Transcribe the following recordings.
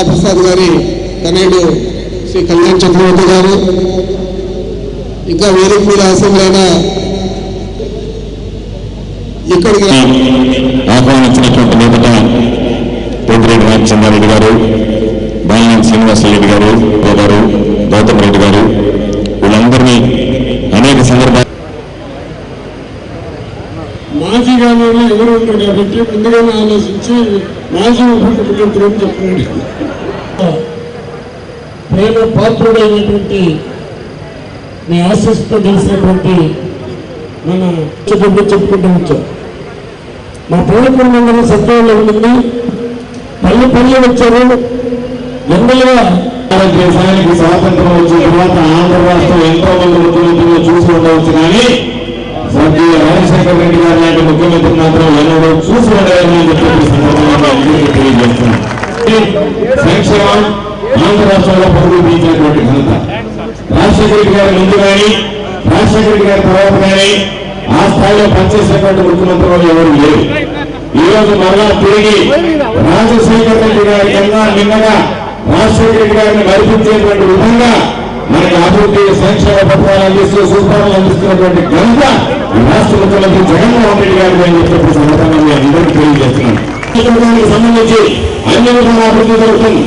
Parliament సభ్యులు గారి తనయుడు శ్రీ కళ్యాణ్ చక్రవర్తి గారు ఇంకా వేదిక మీద ఆసీనులైన ఇక్కడికి ఆహ్వానించినటువంటి మొదట పెద్దిరెడ్డి రామచంద్రారెడ్డి గారు బాలినేని శ్రీనివాసరెడ్డి గారు గారు గౌతమ్ రెడ్డి గారు వీళ్ళందరినీ అనేక సందర్భాలు మాజీ ఎవరు ఉంటారు కాబట్టి ముందుగానే ఆలోచించి మాజీ ఉప ముఖ్యమంత్రి అని చెప్పండి ప్రేమ పాత్రుడైనటువంటి మీ ఆశీస్సుతో తెలిసినటువంటి మన చెప్పుకుంటూ చెప్పుకుంటూ వచ్చాం. మా ప్రభుత్వం పూర్వకులందరూ సత్యంలో ఉంది. పల్లె పల్లె వచ్చారు. ఎమ్మెల్యేగా దేశానికి స్వాతంత్రం వచ్చిన తర్వాత ఆంధ్ర రాష్ట్రం ఎంతో మంది ముఖ్యమంత్రులు చూసి ఉండవచ్చు కానీ స్వర్గీయ రాజశేఖర రెడ్డి గారు ముఖ్యమంత్రి మాత్రం ఎన్నడూ చూసి ఉండలేదని చెప్పి ఈ సంక్షేమం ఆంధ్ర రాష్ట్రంలో పరుగులు తీసినటువంటి ఘనత. రాజశేఖర గారి ముందు కానీ రాజశేఖర గారి తర్వాత కానీ ఆ స్థాయిలో పనిచేసినటువంటి ముఖ్యమంత్రులు ఎవరు లేరు. ఈ రోజు మరలా తిరిగి రాజశేఖర రెడ్డి గారి కన్నా నిన్నగా రాజశేఖర రెడ్డి గారిని మరిపించేటువంటి విధంగా మనకి అభివృద్ధి సంక్షేమ పథకాలు అందిస్తూ సూత్రాలు అందిస్తున్నటువంటి ఘనత రాష్ట్ర ముఖ్యమంత్రి జగన్మోహన్ రెడ్డి గారు అని చెప్పి సందర్భంగా మీ అందరికీ తెలియజేస్తున్నాను. సంబంధించి అన్ని విధాల అభివృద్ధి జరుగుతుంది.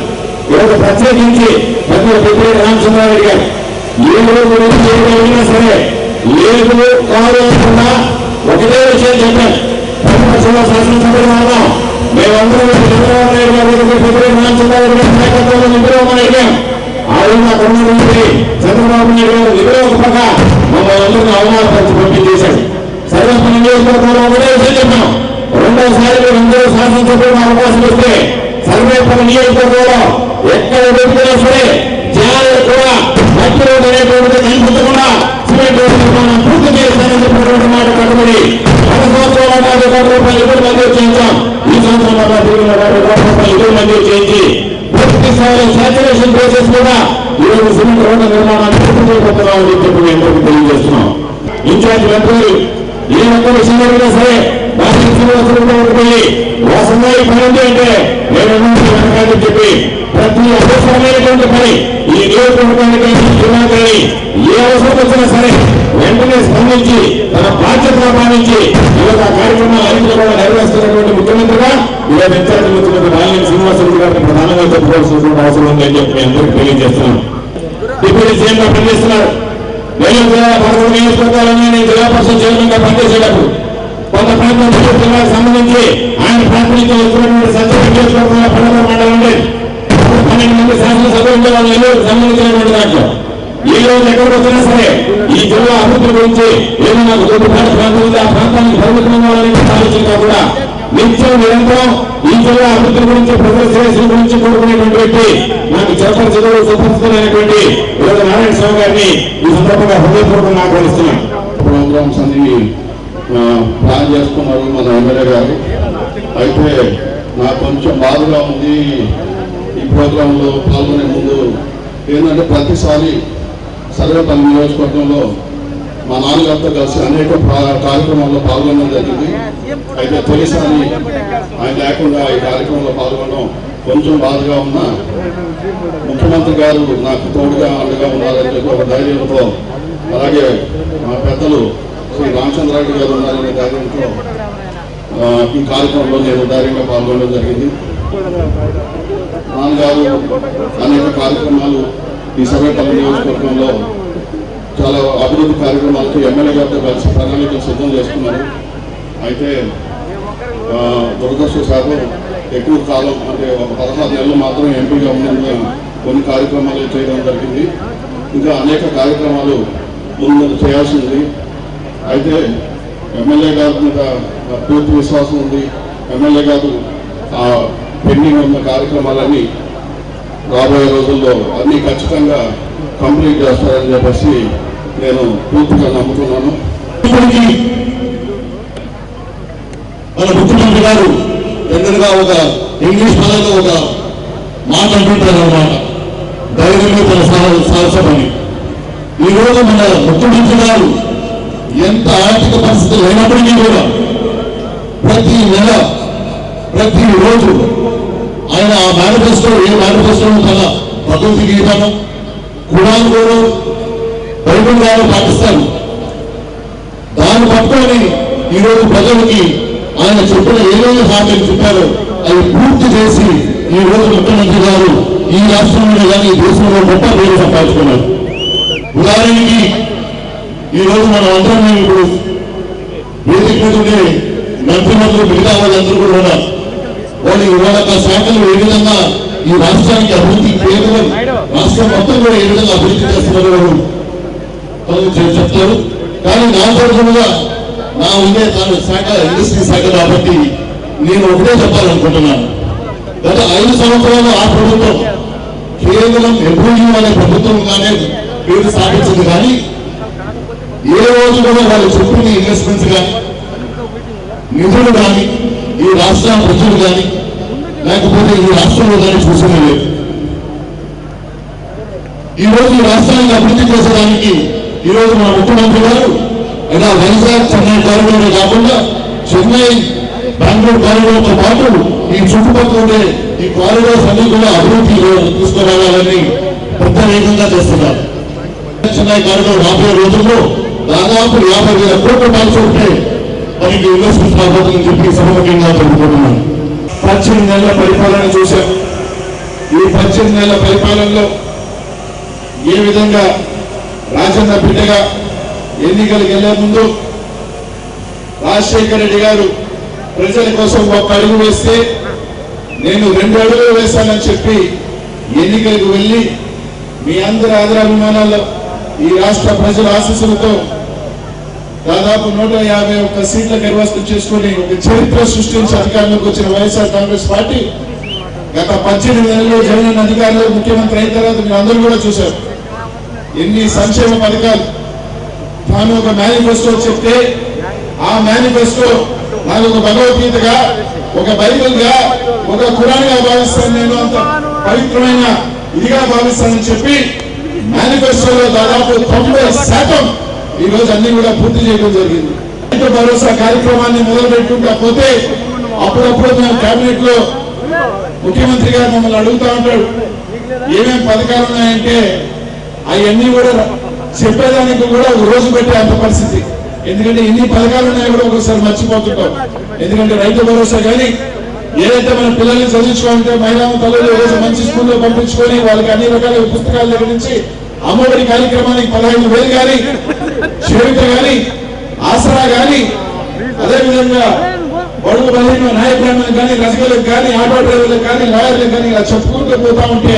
ఈరోజు ప్రత్యేకించి పెద్ద పెద్దిరెడ్డి రామచంద్రారెడ్డి గారు ఏ రోజు నుంచి సరే లేదు కాదు ఒకటే విషయం చెప్పాను. ప్రతిపక్షంలో శాసనసభ్యులు ఉన్నాం మేమందరం చంద్రబాబు నాయుడు గారు పెద్దిరెడ్డి రామచంద్రారెడ్డి గారి నాయకత్వంలో నిద్రమని అడిగాం. ఆ రోజు నాకు ఉన్నటువంటి చంద్రబాబు నాయుడు గారు నిద్ర ఒక పక్క మమ్మల్ని అందరినీ అవమానపరిచి పంపించేశాడు సర్వస్వ నియోజకవర్గంలో ఒకటే విషయం చెప్పాం రెండోసారి మీరు అందరూ శాసనసభ్యులు అవకాశం ఇస్తే సర్వేపల్లి నియోజకవర్గంలో ఎక్కడ పెట్టుకున్నా సరే జనాలు కూడా మట్టి రోడ్డు అనేటువంటిది కనిపించకుండా సిమెంట్ రోడ్డు నిర్మాణం పూర్తి చేస్తానని చెప్పినటువంటి మాట కట్టుబడి గత సంవత్సరాల నాలుగు కోట్ల రూపాయలు ఇద్దరు మంజూరు చేయించాం. ఈ సంవత్సరం నాలుగు కోట్ల రూపాయలు ఇద్దరు మంజూరు చేయించి స్థాయిలో శాచురేషన్ ప్రాసెస్ కూడా ఈరోజు సిమెంట్ రోడ్డు నిర్మాణాన్ని పూర్తి చేయబోతున్నామని చెప్పి మేము తెలియజేస్తున్నాం. ఇన్ఛార్జ్ మంత్రి ఏ ఒక్క విషయంలో జరిగినా సరే దానికి శ్రీనివాసంలో వాసంగా ఈ పని ఉంది అంటే నేను చెప్పి ప్రతి అవసరమైనటువంటి పని ఈ కానీ జిల్లా కానీ ఏ అవసరం వచ్చినా సరే వెంటనే స్పందించి తన బాధ్యత భావించి ఈరోజు ఆ కార్యక్రమాలు అన్నింటిలో కూడా నెరవేరుస్తున్నటువంటి ముఖ్యమంత్రిగా ఈరోజు ఇన్ఛార్జ్ ముఖ్యమంత్రి బాలినేని శ్రీనివాసరెడ్డి గారిని ప్రధానంగా చెప్పుకోవాల్సినటువంటి అవసరం ఉందని చెప్పి మీ అందరికీ తెలియజేస్తున్నాను డిప్యూటీ సీఎం గా పనిచేస్తున్నారు నెల్లూరు జిల్లా పదకొండు నియోజకవర్గాలని నేను జిల్లా పరిషత్ చైర్మన్గా పనిచేసేటప్పుడు కొంత ప్రాంతం జిల్లాకు సంబంధించి ఆయన ప్రాతినిధ్యం వచ్చినటువంటి సత్యం నియోజకవర్గంలో పన్నెండు మండలం ఉండేది పన్నెండు మంది శాసనసభ ఉండేవాళ్ళు నెల్లూరుకు సంబంధించినటువంటి దాంట్లో. ఈ రోజు ఎక్కడికి వచ్చినా సరే ఈ జిల్లా అభివృద్ధి గురించి ఏదైనా కొద్దిపాటి ప్రాంతం ఉంది ఆ ప్రాంతానికి పరిమితం అవ్వాలని ఆలోచన కూడా నిత్యం నిరంతరం ఈ జిల్లా అభివృద్ధి గురించి ప్రజల శ్రేయస్సు గురించి కోరుకునేటువంటి వ్యక్తి నాకు చిరపరిచితుడు సుపరిచితులైనటువంటి ఈరోజు నారాయణ స్వామి గారిని ఈ సందర్భంగా హృదయపూర్వకంగా ఆహ్వానిస్తున్నాను. ప్రోగ్రామ్స్ అన్ని ప్లాన్ చేసుకున్నారు మన ఎమ్మెల్యే గారు. అయితే నాకు కొంచెం బాధగా ఉంది. ప్రోగ్రాంలో పాల్గొనే ముందు ఏంటంటే ప్రతిసారి సర్వేపల్లి నియోజకవర్గంలో మా నాన్నగారితో కలిసి అనేక కార్యక్రమాల్లో పాల్గొనడం జరిగింది. అయితే తొలిసారి ఆయన లేకుండా ఈ కార్యక్రమంలో పాల్గొనడం కొంచెం బాధగా ఉన్నా ముఖ్యమంత్రి గారు నాకు తోడుగా అండగా ఉన్నారని చెప్పి ఒక ధైర్యంతో అలాగే మా పెద్దలు శ్రీ రామచంద్రారెడ్డి గారు ఉన్నారనే ధైర్యంతో ఈ కార్యక్రమంలో నేను ధైర్యంగా పాల్గొనడం జరిగింది. నాన్నగారు అనేక కార్యక్రమాలు ఈ సర్వేపల్లి నియోజకవర్గంలో చాలా అభివృద్ధి కార్యక్రమాలకు ఎమ్మెల్యే గారితో కలిసి ప్రణాళికలు సిద్ధం చేసుకున్నారు అయితే ఆ, దురదృష్టవశాత్తు ఎక్కువ కాలం అంటే ఒక పదహారు నెలలు మాత్రం ఎంపీగా ఉన్నందున కొన్ని కార్యక్రమాలు చేయడం జరిగింది. ఇంకా అనేక కార్యక్రమాలు ముందు చేయాల్సి ఉంది అయితే ఎమ్మెల్యే గారి మీద పూర్తి విశ్వాసం ఉంది. ఎమ్మెల్యే గారు పెండింగ్ ఉన్న కార్యక్రమాలన్నీ రాబోయే రోజుల్లో అన్ని ఖచ్చితంగా కంప్లీట్ చేస్తారని చెప్పేసి నేను పూర్తిగా నమ్ముతున్నాను. మన ముఖ్యమంత్రి గారు ఎన్నడగా ఒక ఇంగ్లీష్ పదంలో ఒక మాట అంటుంటారు అనమాట ధైర్యంగా తన సాహ- సాహసమని ఈ రోజు మన ముఖ్యమంత్రి గారు ఎంత ఆర్థిక పరిస్థితి లేనప్పటికీ కూడా ప్రతి నెల ప్రతి రోజు ఆయన ఆ మేనిఫెస్టో ఏ మేనిఫెస్టో తన ప్రకృతి గీతను కులాలు కూడా బైబిల్ గారు పాటిస్తారు. దాన్ని పట్టుకొని ఈరోజు ప్రజలకి ఆయన చెప్పిన ఏదైనా హామీలు చెప్పారో అవి పూర్తి చేసి ఈ రోజు ముఖ్యమంత్రి గారు ఈ రాష్ట్రంలో కానీ ఈ దేశంలో గొప్ప పేరు సంపాదించుకున్నారు. ఉదాహరణకి ఈరోజు మనం అందరం ఇప్పుడు వేదిక మీద ఉండే మంత్రిమంత్రులు మిగతా వాళ్ళందరూ కూడా ఉన్నారు. వాళ్ళు ఇవాళ ఆ శాఖలు ఏ విధంగా ఈ రాష్ట్రానికి అభివృద్ధి కేవలం రాష్ట్రం మొత్తం కూడా ఏ విధంగా అభివృద్ధి చేస్తున్నారు వాళ్ళు చెప్తారు. కానీ నా తరఫునగా నా ఉండే తన శాఖ ఇండస్ట్రీ శాఖ కాబట్టి నేను ఒకటే చెప్పాలనుకుంటున్నాను. గత ఐదు సంవత్సరాలు ఆ ప్రభుత్వం కేవలం ఎబ్రూజీ అనే ప్రభుత్వంగానే పేరు స్థాపించింది. కానీ ఏ రోజు కూడా వాళ్ళు చెప్పింది ఇన్వెస్ట్మెంట్స్ కానీ నిధులు కానీ ఈ రాష్ట్ర ప్రజలు కానీ లేకపోతే ఈ రాష్ట్రంలో కానీ చూసిన లేదు. ఈ రోజు ఈ రాష్ట్రాన్ని అభివృద్ధి చేసేదానికి ఈ రోజు మన ముఖ్యమంత్రి గారు ఇలా వైజాగ్ చెన్నై కారిడోర్ కాకుండా చెన్నై బెంగళూరు కారిడోర్తో పాటు ఈ చుట్టుపక్కల ఉండే ఈ కారిడోర్స్ అన్ని కూడా అభివృద్ధి తీసుకురావాలని ప్రత్యేకంగా చేస్తున్నారు. చెన్నై కారిడోర్ రాబోయే రోజుల్లో దాదాపు యాభై వేల కోట్ల రూపాయలు ఉంటే మనకి ఇన్వెస్ట్మెంట్ రాబోతుందని చెప్పి సభముఖ్యంగా చెప్పుకుంటున్నాను. పద్దెనిమిది నెలల పరిపాలన చూశాం. ఈ పద్దెనిమిది నెలల పరిపాలనలో ఏ విధంగా రాజన్న బిడ్డగా ఎన్నికలకు వెళ్ళే ముందు రాజశేఖర రెడ్డి గారు ప్రజల కోసం ఒక అడుగు వేస్తే నేను రెండు అడుగులు వేశానని చెప్పి ఎన్నికలకు వెళ్ళి మీ అందరి ఆదరాభిమానాల్లో ఈ రాష్ట్ర ప్రజల ఆశీస్సులతో దాదాపు నూట యాభై ఒక్క సీట్ల కైవసం చేసుకుని ఒక చరిత్ర సృష్టించి అధికారంలోకి వచ్చిన వైఎస్ఆర్ కాంగ్రెస్ పార్టీ గత పద్దెనిమిది నెలల్లో జగన్ అధికారులు ముఖ్యమంత్రి అయిన తర్వాత మీరు అందరూ కూడా చూశారు. ఎన్ని సంక్షేమ పథకాలు తాను ఒక మేనిఫెస్టో చెప్తే ఆ మేనిఫెస్టో నాకు ఒక భగవద్గీతగా ఒక బైబిల్గా ఒక ఖురాన్గా భావిస్తాను నేను అంత పవిత్రమైన ఇదిగా భావిస్తానని చెప్పి మేనిఫెస్టోలో దాదాపు తొంభై శాతం ఈ రోజు అన్ని కూడా పూర్తి చేయడం జరిగింది. రైతు భరోసా కార్యక్రమాన్ని మొదలు పెట్టుకుంటా పోతే అప్పుడప్పుడు మేము కేబినెట్లో ముఖ్యమంత్రి గారు మమ్మల్ని అడుగుతా ఉంటాడు ఏమేం పథకాలు ఉన్నాయంటే అవన్నీ కూడా చెప్పేదానికి కూడా ఒక రోజు పెట్టే అంత పరిస్థితి. ఎందుకంటే ఎన్ని పథకాలు ఉన్నాయో కూడా ఒకసారి మర్చిపోతుంటాం. ఎందుకంటే రైతు భరోసా కానీ ఏదైతే మన పిల్లల్ని చదివించుకోవాలంటే మహిళా తల్లులు ఈరోజు మంచి స్కూల్లో పంపించుకొని వాళ్ళకి అన్ని రకాల పుస్తకాల దగ్గర నుంచి అమ్మఒడి కార్యక్రమానికి పదహైదు వేలు కానీ చేరిక కానీ ఆసరా కానీ అదేవిధంగా బడుగు బలహీన నాయకులను కానీ రసికలకు కానీ ఆటో డ్రైవర్లకు కానీ లాయర్లకు కానీ ఇలా చెప్పుకుంటూ పోతా ఉంటే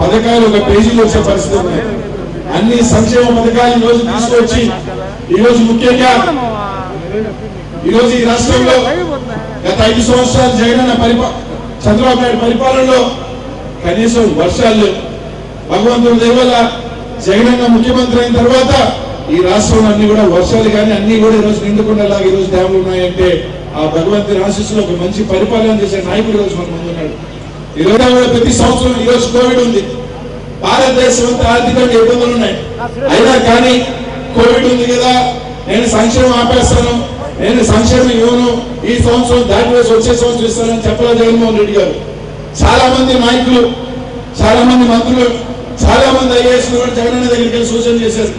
పథకాలు ఒక పేజీలో వచ్చే పరిస్థితి ఉన్నాయి అన్ని సంక్షేమ పథకాలు ఈ రోజు తీసుకొచ్చి ఈ రోజు ముఖ్యంగా ఈ రోజు ఈ రాష్ట్రంలో గత ఐదు సంవత్సరాలు జగనన్న పరిపా చంద్రబాబు నాయుడు పరిపాలనలో కనీసం వర్షాలు భగవంతుడు భగవంతుడి దేవల్ల జగనన్న ముఖ్యమంత్రి అయిన తర్వాత ఈ రాష్ట్రంలో అన్ని కూడా వర్షాలు కానీ అన్ని కూడా ఈ రోజు ఈరోజు ఈ రోజు డ్యాములు ఉన్నాయంటే ఆ భగవంతుని ఆశీస్సులో ఒక మంచి పరిపాలన చేసే నాయకుడు ఈరోజు రోజు మన ముందు ఉన్నాడు. ఈ కూడా ప్రతి సంవత్సరం ఈ రోజు కోవిడ్ ఉంది. భారతదేశం అంతా ఆర్థికంగా ఇబ్బందులు ఉన్నాయి. అయినా కానీ కోవిడ్ ఉంది కదా. నేను సంక్షేమం ఆపేస్తాను. నేను సంక్షేమం ఇవ్వను. ఈ సంవత్సరం దాటి వేసి వచ్చే సంవత్సరం ఇస్తానని చెప్పలే జగన్మోహన్ రెడ్డి గారు. చాలా మంది నాయకులు చాలా మంది మంత్రులు చాలా మంది ఐఏఎస్ కూడా జగనన్న దగ్గరికి వెళ్ళి సూచన చేశారు.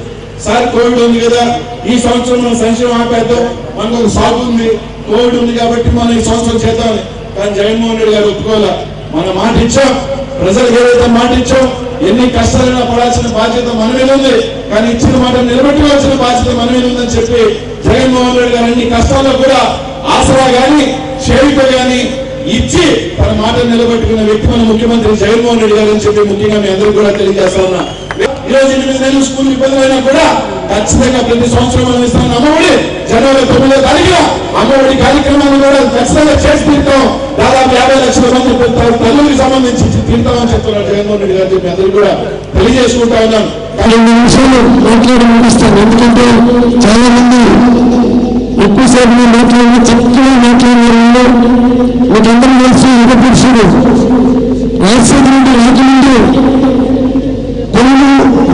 సార్ కోవిడ్ ఉంది కదా. ఈ సంవత్సరం మనం సంక్షేమం ఆపేద్దాం. మనకు ఒక సాగు ఉంది. కోవిడ్ ఉంది కాబట్టి మనం ఈ సంవత్సరం చేద్దామని. కానీ జగన్మోహన్ రెడ్డి గారు ఒప్పుకోవాలా? మన మాట ఇచ్చాం. ప్రజలకు ఏదైతే మాట ఇచ్చాం ఎన్ని కష్టాలైనా పడాల్సిన బాధ్యత మన మీద ఉంది. కానీ ఇచ్చిన మాట నిలబెట్టుకోవాల్సిన బాధ్యత మన మీద ఉందని చెప్పి జగన్మోహన్ రెడ్డి గారు అన్ని కష్టాల్లో కూడా ఆసరా గాని చేయుత గాని ఇచ్చి తన మాట నిలబెట్టుకున్న వ్యక్తి మన ముఖ్యమంత్రి జగన్మోహన్ రెడ్డి గారు అని చెప్పి ముఖ్యంగా మీ అందరూ కూడా తెలియజేస్తా ఉన్నా. ఈరోజు ఎనిమిది నెలలు స్కూల్ ఇబ్బందులైనా కూడా ఖచ్చితంగా ప్రతి సంవత్సరం మనం ఇస్తాం అమ్మఒడి జనవరి తొమ్మిదో తారీఖున అమ్మఒడి కార్యక్రమాన్ని కూడా ఖచ్చితంగా చేసి తీరుతాం. దాదాపు యాభై లక్షల మంది పెద్ద- తల్లులకు సంబంధించి తీరుతామని చెప్తున్నారు జగన్మోహన్ రెడ్డి గారు. చెప్పి అందరూ కూడా తెలియజేసుకుంటా ఉన్నాను. రెండు నిమిషాలు మాట్లాడి ముగిస్తాను. ఎందుకంటే చాలా మంది ఎక్కువసేపు నేను మాట్లాడి చక్కగా మాట్లాడిన మీకందరూ అందరూ తెలుసు యుగ పురుషుడు రాజశేఖర రెడ్డి రాజమండ్రి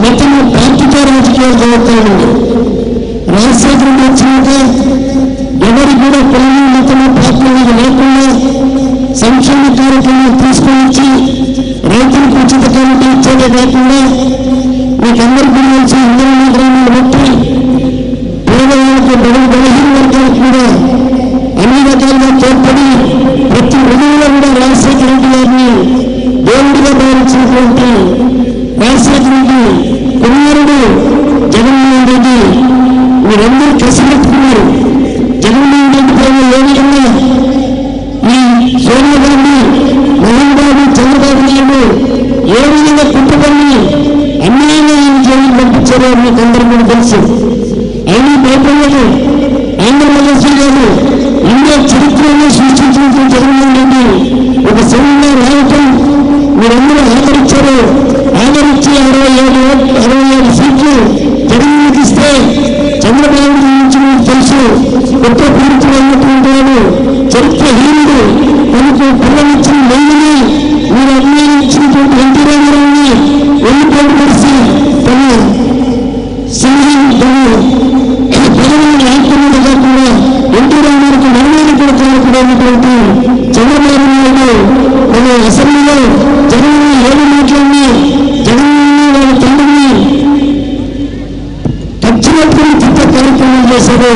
కొన్ని పార్టీతో రాజకీయాలు జరుగుతూ ఉంది రాజశేఖర రెడ్డి ఎవరి కూడా కులము మతము పార్టీలు లేకుండా సంక్షేమ కార్యక్రమాలు తీసుకొని వచ్చి రైతులకు ఉచిత కమిటీ ఇచ్చేదే కాకుండా మీకందరికీ తెలిసి ఇంద్రమ్మ గ్రామాలు బట్టి పేదవాళ్ళకు బడుగు బలహీన వర్గాలకు కూడా అన్ని రకాలుగా తోడ్పడి ప్రతి ఉదయంలో కూడా రాజశేఖర రెడ్డి గారిని దేవుడిగా భావించినటువంటి మన అసెంబ్లీలో జగన్ ఏడు మాట్లాడినా జగన్ వాళ్ళ తండ్రిని ఖచ్చితంగా తిట్ట కార్యక్రమం చేశారు.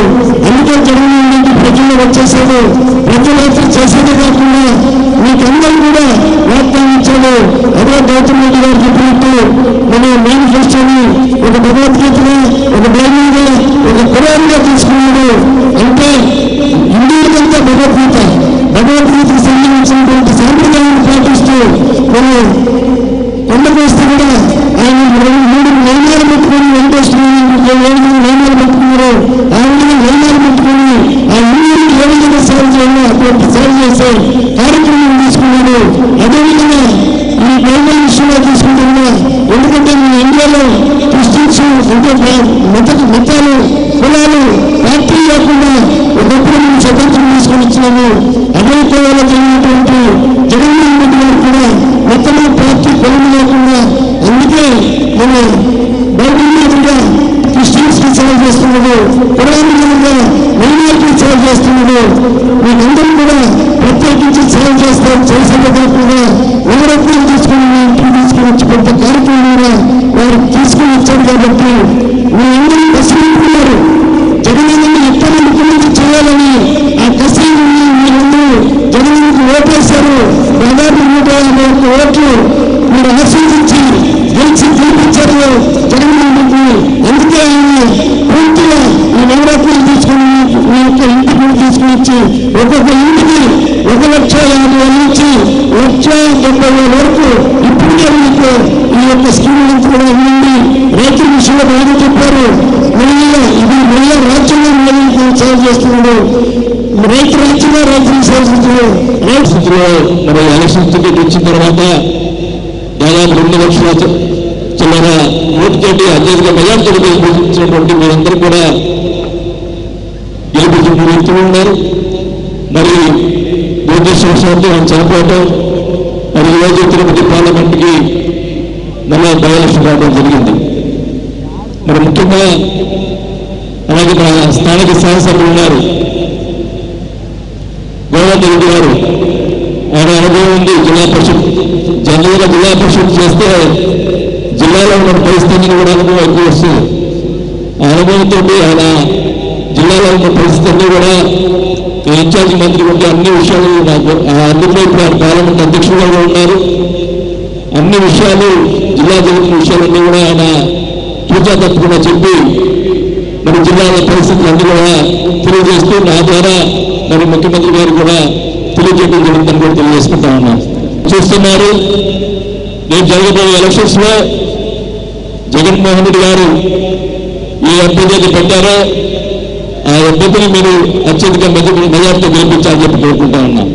అందుకే జగన్ నుండి ప్రజలు వచ్చేసారు ప్రజలైతే చేసేదే కాకుండా మీకందరూ కూడా వాగ్దానం ఇచ్చాడు అదే గౌతమ్ రెడ్డి గారు చెప్పినట్టు మన మేనిఫెస్టోని ఒక భగవద్గీతగా ఒక బైబిల్గా ఒక కురాన్గా తీసుకున్నాడు అంటే ఇండియాకంతా భగవద్గీత. సంబంధించినటువంటి సాంప్రదాయాన్ని పాటిస్తూ మనం కొండకు వస్తే కూడా ఆయన మూడు నిర్ణయాలు పెట్టుకుని వెంకటేశ్వర అత్యధిక మెజార్టీతో గెలిపించినటువంటి మీరందరూ కూడా గెలిపించిన వ్యక్తులు ఉన్నారు. మరి దురదృష్టవశాత్తు ఆయన చనిపోవటం మరి ఈరోజు తిరుపతి పార్లమెంట్కి మళ్ళీ బై రావడం జరిగింది. మరి ముఖ్యంగా అలాగే మన స్థానిక శాసనసభ్యులు ఉన్నారు. గోవర్ధన్ రెడ్డి గారు ఆయన అనుభవం ఉంది జిల్లా పరిషత్ జనరల్గా జిల్లా పరిషత్ చేస్తే జిల్లాలో ఉన్న పరిస్థితిని కూడా అనుభవం ఎక్కువ వస్తుంది ఆ అనుభవంతో ఆయన జిల్లాలో ఉన్న పరిస్థితుల్లో కూడా ఇన్ఛార్జ్ మంత్రి ఉంటే అన్ని విషయాలు నాకు ఆ అందులో ఇప్పుడు ఆయన పార్లమెంట్ అధ్యక్షులుగా ఉన్నారు. అన్ని విషయాలు జిల్లా జరుగుతున్న విషయాలన్నీ కూడా ఆయన చూచా తప్పకుండా చెప్పి మరి జిల్లాల పరిస్థితులన్నీ కూడా తెలియజేస్తూ నా ద్వారా మరి ముఖ్యమంత్రి గారు కూడా తెలియజేయడం జరుగుతుందని కూడా తెలియజేసుకుంటా ఉన్నాను. చూస్తున్నారు నేను జరగబోయే ఎలక్షన్స్లో జగన్మోహన్ రెడ్డి గారు ఈ అభ్యర్థి పెట్టారో ఆ అభ్యర్థిని మీరు అత్యధిక మెజార్టీ గెలిపించాలని చెప్పి కోరుకుంటా ఉన్నాం.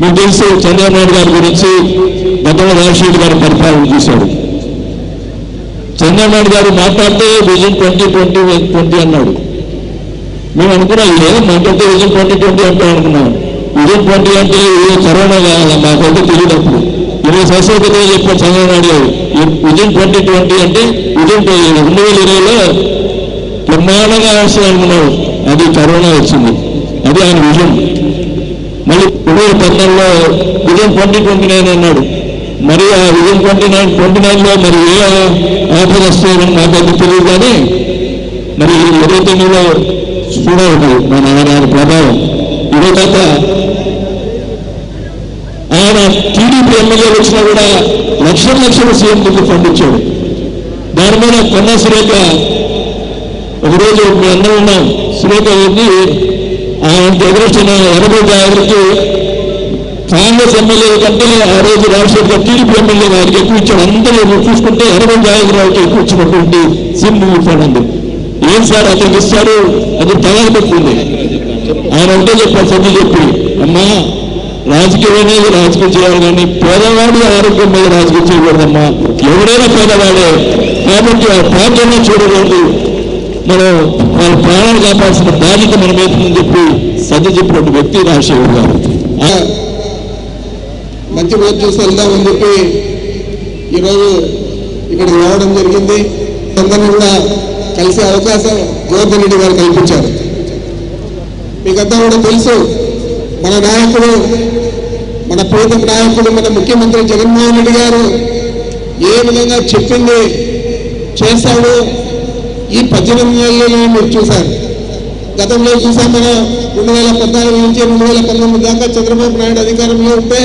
మీకు తెలుసు చంద్రబాబు నాయుడు గారి గురించి గతంలో రాజశేఖర్ గారి పరిపాలన చూశాడు. చంద్రబాబు నాయుడు గారు మాట్లాడితే విజన్ ట్వంటీ ట్వంటీ ట్వంటీ అన్నాడు. మేము అనుకున్నాం ఏదో మాట్లాడితే విజన్ ట్వంటీ ట్వంటీ అంటే అనుకున్నాం. విజన్ ట్వంటీ అంటే ఏ కరోనా కాదా మాకైతే తెలియనప్పుడు ఇరవై సంవత్సరాల క్రితం చెప్పాడు Chandrababu Naidu garu vision twenty twenty అంటే విజన్ రెండు వేల ఇరవైలో బ్రహ్మాండంగా రాష్ట్రం అనుకున్నాడు అది కరోనా వచ్చింది. అది ఆయన విజన్. మళ్ళీ రెండు వేల పద్నాలుగులో విజన్ ట్వంటీ ట్వంటీ నైన్ అన్నాడు. మరి ఆ విజన్ ట్వంటీ నైన్ ట్వంటీ నైన్లో మరి ఏ ఆఫర్ వస్తాయని నాకు అది తెలియదు కానీ మరి ఇరవై తొమ్మిదిలో చూడవచ్చు మన ఆయన ప్రభావం. ఇదే కాక ఆయన టీడీపీ ఎమ్మెల్యే వచ్చినా కూడా లక్షల లక్షల సీఎం ముందు పంపించాడు దాని మీద కొన్న సురేఖ ఒకరోజు మీ అందరం ఉన్నాం. సురేఖ వెళ్ళి ఆయన ఎదురొచ్చిన ఎనభై గారికి కాంగ్రెస్ ఎమ్మెల్యే కంటే ఆ రోజు రాజశేఖర్ గారు టీడీపీ ఎమ్మెల్యే గారికి ఎక్కువ ఇచ్చాడు. అందరూ చూసుకుంటే ఎనభై గాయకురావుకి ఎక్కువ ఇచ్చినటువంటి సీఎం ముందు ఉంది ఏం సార్ అతనికి ఇస్తారు అది తయారు పెట్టుకుంది ఆయన ఒకటే చెప్పారు సభ్యులు చెప్పి అమ్మా రాజకీయం అనేది రాజకీయం చేయాలి కానీ పేదవాడి ఆరోగ్యం మీద రాజకీయం చేయకూడదమ్మా. ఎవరైనా పేదవాడే కాబట్టి ఆ ప్రాంతాన్ని చూడకూడదు. మనం వాళ్ళ ప్రాణాలు కాపాల్సిన బాధ్యత మన మీద ఉందని చెప్పి సర్ది చెప్పినటువంటి వ్యక్తి రాజశేఖర్ గారు. ఆ మంచి రోజు చూసి వెళ్దామని చెప్పి ఈరోజు ఇక్కడికి రావడం జరిగింది. అందరినీ కూడా కలిసే అవకాశం గోవర్ధన్ రెడ్డి గారు కల్పించారు. మీకంతా కూడా తెలుసు మన నాయకుడు మన ప్రీతం నాయకుడు మన ముఖ్యమంత్రి జగన్మోహన్ రెడ్డి గారు ఏ విధంగా చెప్పింది చేశాడు ఈ పద్దెనిమిది నెలలో మీరు చూశారు. గతంలో చూసాం మనం రెండు వేల పద్నాలుగు నుంచి రెండు వేల పంతొమ్మిది దాకా చంద్రబాబు నాయుడు అధికారంలో ఉంటే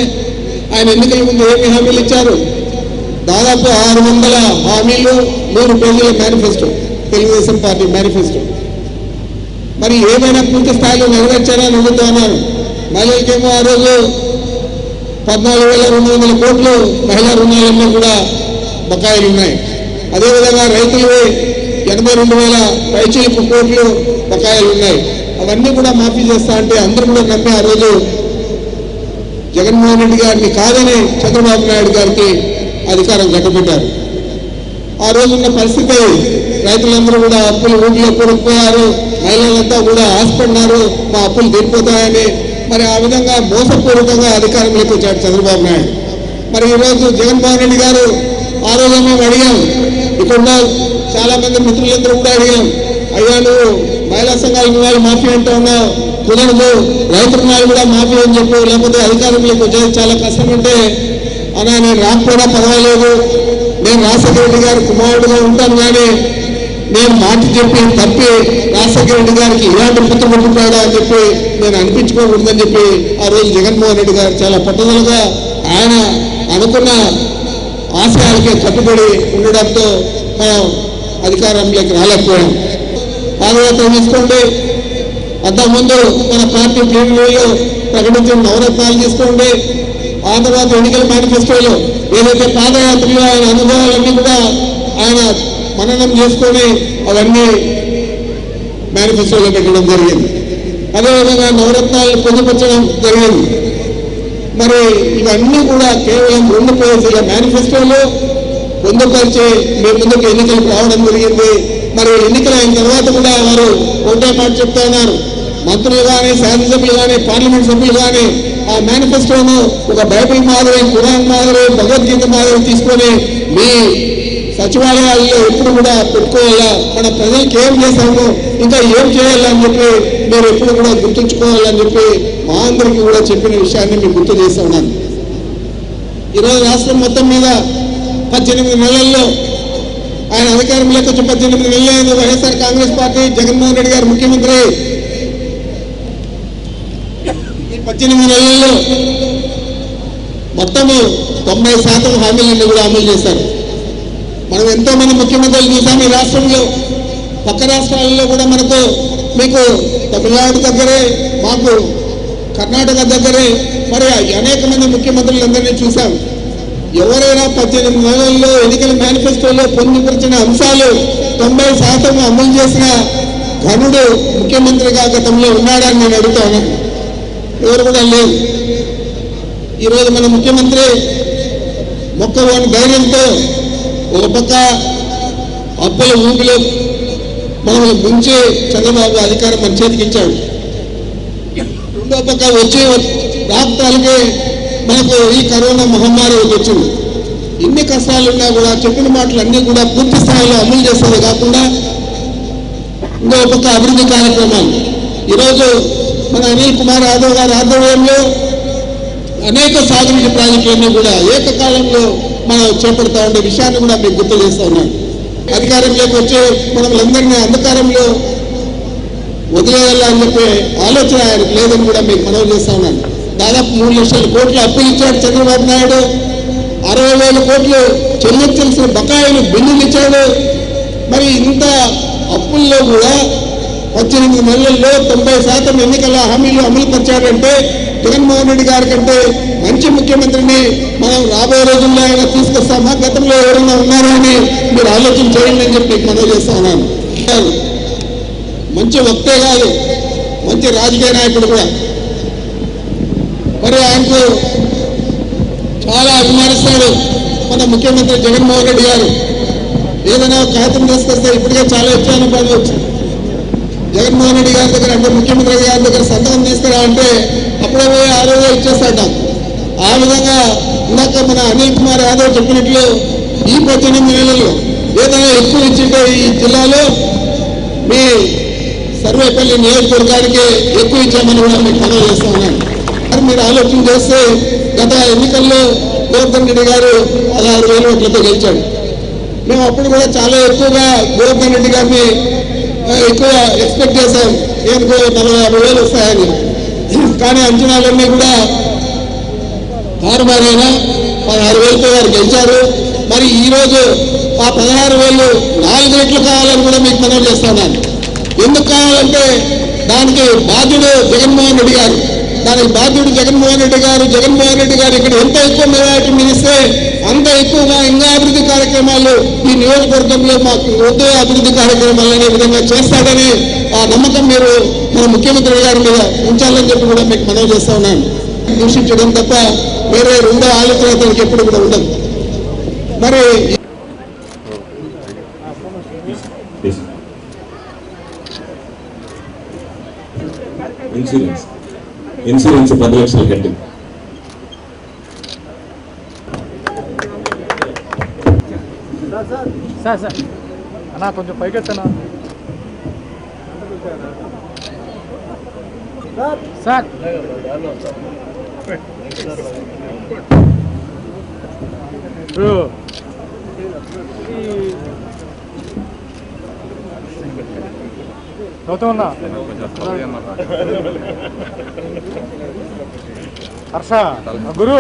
ఆయన ఎన్నికల ముందు ఏమి హామీలు ఇచ్చారు? దాదాపు ఆరు వందల హామీలు నూరు పేజీల మేనిఫెస్టో తెలుగుదేశం పార్టీ మేనిఫెస్టో. మరి ఏమైనా పూర్తి స్థాయిలో నెరవేర్చారని అడుగుతా మహిళలకేమో ఆ రోజు పద్నాలుగు వేల రెండు వందల కోట్లు మహిళా రుణాలన్నీ కూడా బకాయిలు ఉన్నాయి. అదేవిధంగా రైతులు ఎనభై రెండు వేల పైచేపు కోట్లు బకాయిలు ఉన్నాయి. అవన్నీ కూడా మాఫీ చేస్తా అంటే అందరూ కూడా నమ్మి ఆ రోజు జగన్మోహన్ రెడ్డి గారిని కాదని చంద్రబాబు నాయుడు గారికి అధికారం కట్టబెట్టారు ఆ రోజున్న పరిస్థితి రైతులందరూ కూడా అప్పులు ఊళ్ళో కొడుకుపోయారు మహిళలంతా కూడా ఆశపడినారు మా అప్పులు తీరిపోతాయని మరి ఆ విధంగా మోసపూర్వకంగా అధికారంలోకి వచ్చాడు చంద్రబాబు నాయుడు. మరి ఈరోజు జగన్మోహన్ రెడ్డి గారు ఆ రోజు మేము అడిగాం. ఇక్కడ చాలా మంది మిత్రులందరూ కూడా అడిగాం. అయ్యా నువ్వు మహిళా సంఘాల రుణాలు మాఫీ అంటూ ఉన్నావు కుదరదు. రైతు రుణాలు కూడా మాఫీ అని చెప్పు లేకపోతే అధికారంలోకి వచ్చేది చాలా కష్టం అంటే అన్నా నేను రాకపోవడం పర్వాలేదు. నేను రాజశేఖర రెడ్డి గారు కుమారుడుగా ఉంటాను కానీ నేను మాట చెప్పి తప్పి రాజశేఖర రెడ్డి గారికి ఇలాంటి పుత్రుడు పుట్టాడా అని చెప్పి నేను అనిపించుకోకూడదని చెప్పి ఆ రోజు జగన్మోహన్ రెడ్డి గారు చాలా పట్టుదలగా ఆయన అనుకున్న ఆశయాలకి కట్టుబడి ఉండడంతో మనం అధికారంలోకి రాలేకపోయాం. పాదయాత్ర తీసుకోండి అంతకుముందు మన పార్టీ ప్రేమిలో ప్రకటించిన నవరత్నాలు తీసుకోండి ఆ తర్వాత ఎన్నికల మేనిఫెస్టోలో ఏదైతే పాదయాత్రలో ఆయన అనుభవాలన్నీ కూడా ఆయన మననం చేసుకొని అవన్నీ మేనిఫెస్టోలో పెట్టడం జరిగింది. అదేవిధంగా నవరత్నాలను పొందుపరచడం జరిగింది. మరి ఇవన్నీ కూడా కేవలం రెండు పేజీల మేనిఫెస్టోలో పొందుపరిచి మీ ముందుకు ఎన్నికలకు రావడం జరిగింది. మరి ఎన్నికలు అయిన తర్వాత కూడా వారు ఒకటే మాట చెప్తా ఉన్నారు. మంత్రులు కానీ శాసనసభ్యులు కానీ పార్లమెంట్ సభ్యులు కానీ ఆ మేనిఫెస్టోను ఒక బైబిల్ మాదిరి ఖురాన్ మాదిరి భగవద్గీత మాదిరి తీసుకొని మీ సచివాలయాల్లో ఎప్పుడు కూడా పెట్టుకోవాలా? మన ప్రజలకు ఏం చేశాము ఇంకా ఏం చేయాలని చెప్పి మీరు ఎప్పుడు కూడా గుర్తుంచుకోవాలని చెప్పి మా అందరికీ కూడా చెప్పిన విషయాన్ని మీకు గుర్తు చేస్తా ఉన్నాను. ఈరోజు రాష్ట్రం మొత్తం మీద పద్దెనిమిది నెలల్లో ఆయన అధికారంలోకి వచ్చి పద్దెనిమిది నెలలు YSR Congress party Jagan Mohan Reddy garu ముఖ్యమంత్రి. ఈ పద్దెనిమిది నెలల్లో మొత్తము తొంభై శాతం హామీలన్నీ కూడా అమలు చేశారు. మనం ఎంతో మంది ముఖ్యమంత్రులు చూసాం ఈ రాష్ట్రంలో. పక్క రాష్ట్రాలలో కూడా మనకు మీకు తమిళనాడు దగ్గరే మాకు కర్ణాటక దగ్గరే మరి అనేక మంది ముఖ్యమంత్రులందరినీ చూసాం. ఎవరైనా పద్దెనిమిది నెలల్లో ఎన్నికల మేనిఫెస్టోలో పొందుపరిచిన అంశాలు తొంభై శాతం అమలు చేసిన ఘనుడు ముఖ్యమంత్రిగా గతంలో ఉన్నాడని నేను అడుగుతాను. ఎవరు కూడా లేరు. ఈరోజు మన ముఖ్యమంత్రి మొక్కవోని ధైర్యంతో ఒక పక్క అప్పుల ఊపిలో మనల్ని ముంచే చంద్రబాబు అధికారం మన చేతికి ఇచ్చాడు. రెండో పక్క వచ్చే రాష్ట్రాలకే మనకు ఈ కరోనా మహమ్మారి వచ్చింది. ఎన్ని కష్టాలున్నా కూడా చెప్పిన మాటలు అన్నీ కూడా పూర్తి స్థాయిలో అమలు చేసేది కాకుండా ఇంకో పక్క అభివృద్ధి కార్యక్రమాలు. ఈరోజు మన అనిల్ కుమార్ యాదవ్ గారి ఆధ్వర్యంలో అనేక సాగునీటి ప్రాజెక్టులన్నీ కూడా ఏకకాలంలో మనం చేపడతా ఉండే విషయాన్ని కూడా మీకు గుర్తు చేస్తా ఉన్నాను అధికారంలోకి వచ్చే మనల్ని అంధకారంలో వదిలేయాలని చెప్పే ఆలోచన ఆయనకు లేదని కూడా మీకు మనవి చేస్తా ఉన్నాను. దాదాపు మూడు లక్షల కోట్లు అప్పు ఇచ్చాడు చంద్రబాబు నాయుడు. అరవై వేల కోట్లు చెల్లించాల్సిన బకాయిలు బిల్లులు ఇచ్చాడు. మరి ఇంత అప్పుల్లో కూడా పద్దెనిమిది నెలల్లో తొంభై శాతం ఎన్నికల హామీలు అమలు పరిచారంటే జగన్మోహన్ రెడ్డి గారి కంటే మంచి ముఖ్యమంత్రిని మనం రాబోయే రోజుల్లో ఆయన తీసుకొస్తామా? గతంలో ఎవరైనా ఉన్నారా అని మీరు ఆలోచన చేయండి అని చెప్పి మీకు మనవి చేస్తా ఉన్నాను. మంచి వక్తే కాదు మంచి రాజకీయ నాయకుడు కూడా. మరి ఆయనకు చాలా అభిమానిస్తాడు మన ముఖ్యమంత్రి జగన్మోహన్ రెడ్డి గారు. ఏదైనా కాగితం తీసుకొస్తే ఇప్పటికే చాలా ఇచ్చాను వచ్చింది జగన్మోహన్ రెడ్డి గారి దగ్గర అంటే ముఖ్యమంత్రి గారి దగ్గర సంతకం తీసుకురా అంటే అప్పుడే పోయి ఆ రోజే ఇచ్చేస్తాడ ఆ విధంగా ఇందాక మన అనిల్ కుమార్ యాదవ్ చెప్పినట్లు ఈ పద్దెనిమిది నెలలు ఏదైనా ఎక్కువ ఇచ్చింటే ఈ జిల్లాలో మీ సర్వేపల్లి నియోజకవర్గానికి ఎక్కువ ఇచ్చామని కూడా మీకు మనవి చేస్తా ఉన్నాను మరి మీరు ఆలోచన చేస్తే గత ఎన్నికల్లో గోవర్ధన్ రెడ్డి గారు పదహారు వేల ఓట్లతో గెలిచాడు. మేము అప్పుడు కూడా చాలా ఎక్కువగా గోవర్ధన్ రెడ్డి గారిని ఎక్కువ ఎక్స్పెక్ట్ చేశాం ఏనుకో నలభై యాభై వేలు వస్తాయని. కానీ అంచనాలన్నీ కూడా తారుమారైనా పదహారు వేలతో వారు గెలిచారు. మరి ఈరోజు ఆ పదహారు వేలు నాలుగు రెట్లు కావాలని కూడా మీకు మనవి చేస్తున్నాను ఎందుకు కావాలంటే దానికి బాధ్యుడు జగన్మోహన్ రెడ్డి గారు. దానికి బాధ్యుడు జగన్మోహన్ రెడ్డి గారు జగన్మోహన్ రెడ్డి గారు ఇక్కడ ఎంత ఎక్కువ మెజారిటీ మిగిలిస్తే అంత ఎక్కువగా ఇంకా అభివృద్ధి కార్యక్రమాలు ఈ నియోజకవర్గంలో మాకు వద్దు అభివృద్ధి కార్యక్రమాలు అనే విధంగా చేస్తాడని ఆ నమ్మకం మీరు మన ముఖ్యమంత్రి గారి మీద ఉంచాలని చెప్పి కూడా మీకు మనవి చేస్తా ఉన్నాను. దూషించడం తప్ప వేరే రెండో ఆలోచన అతనికి ఎప్పుడు కూడా ఉండదు. మరి ఇన్సూరెన్స్. ఇన్సూరెన్స్ పది లక్షలు కట్టింది. సార్ సార్ అన్నా కొంచెం పైకెత్తనా సార్ బ్రో గౌతమ్ అన్న హర్ష గురు